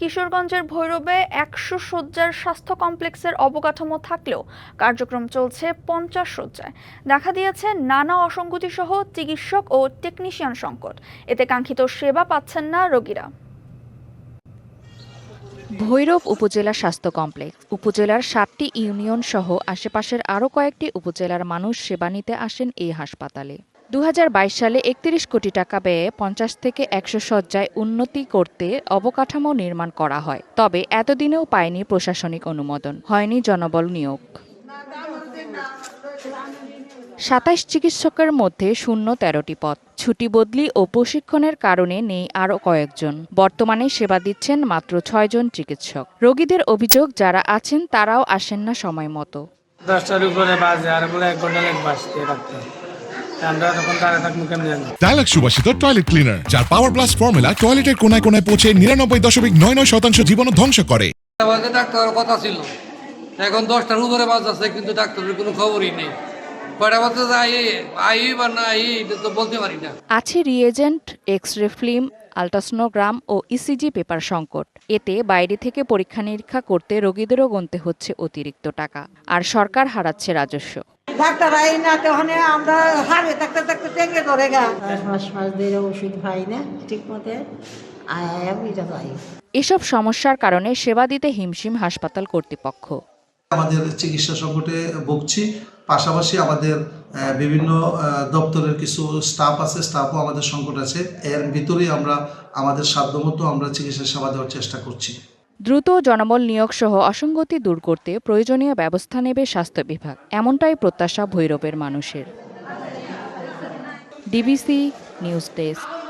কিশোরগঞ্জের ভৈরবে একশো শয্যার স্বাস্থ্য কমপ্লেক্সের অবকাঠামো থাকলেও কার্যক্রম চলছে পঞ্চাশ শয্যায়। দেখা দিয়েছে নানা অসঙ্গতি সহ চিকিৎসক ও টেকনিশিয়ান সংকট। এতে কাঙ্ক্ষিত সেবা পাচ্ছেন না রোগীরা। ভৈরব উপজেলা স্বাস্থ্য কমপ্লেক্স। উপজেলার সাতটি ইউনিয়ন সহ আশেপাশের আরও কয়েকটি উপজেলার মানুষ সেবা নিতে আসেন এই হাসপাতালে। দু হাজার বাইশ সালে একত্রিশ কোটি টাকা ব্যয়ে পঞ্চাশ থেকে একশো শয্যায় উন্নতি করতে অবকাঠামো নির্মাণ করা হয়। তবে এতদিনেও পায়নি প্রশাসনিক অনুমোদন, হয়নি জনবল নিয়োগ। সাতাইশ চিকিৎসকের মধ্যে শূন্য তেরোটি পদ। ছুটি বদলি ও প্রশিক্ষণের কারণে নেই আরও কয়েকজন। বর্তমানে সেবা দিচ্ছেন মাত্র ছয়জন চিকিৎসক। রোগীদের অভিযোগ, যারা আছেন তারাও আসেন না সময় মতো। দশটার উপরে আর এক ঘণ্টা রাখতে আমরা তখন দাঁড়িয়ে থাকব কেমনি ডায়ালগ সুবাসিত টয়লেট ক্লিনার যার পাওয়ার প্লাস ফর্মুলা টয়লেটের কোনায় কোনায় পৌঁছে নিরানব্বই দশমিক নয় নয় শতাংশ জীবন ধ্বংস করে। ডাক্তারের কথা ছিল। এখন দশটার উপরে বাজাচ্ছে কিন্তু ডাক্তারের কোনো খবরই নেই। আছে reagent X ray film ultrasonogram ও ইসিজি পেপার সংকট। এতে বাইরে থেকে পরীক্ষা নিরীক্ষা করতে রোগীদেরও গুনতে হচ্ছে অতিরিক্ত টাকা। আর সরকার হারাচ্ছে রাজস্ব। ডাক্তার আই না তখন আমরা হারে থাকতে থাকতে টেঙ্গে ধরে গা। মাস মাস ধরে ওষুধ খাই না ঠিক মতে এসব সমস্যার কারণে সেবা দিতে হিমশিম হাসপাতাল কর্তৃপক্ষ। আমাদের চিকিৎসা সংকটে ভুগছি পাশাপাশি আমাদের বিভিন্ন দপ্তরের কিছু স্টাফ আছে স্টাফও আমাদের সংকট আছে। এর ভিতরেই আমরা আমাদের সাধ্যমতো আমরা চিকিৎসা সেবা দেওয়ার চেষ্টা করছি। দ্রুত জনবল নিয়োগ সহ অসঙ্গতি দূর করতে প্রয়োজনীয় ব্যবস্থা নেবে স্বাস্থ্য বিভাগ। এমনটাই প্রত্যাশা ভৈরবের মানুষের। DBC news desk.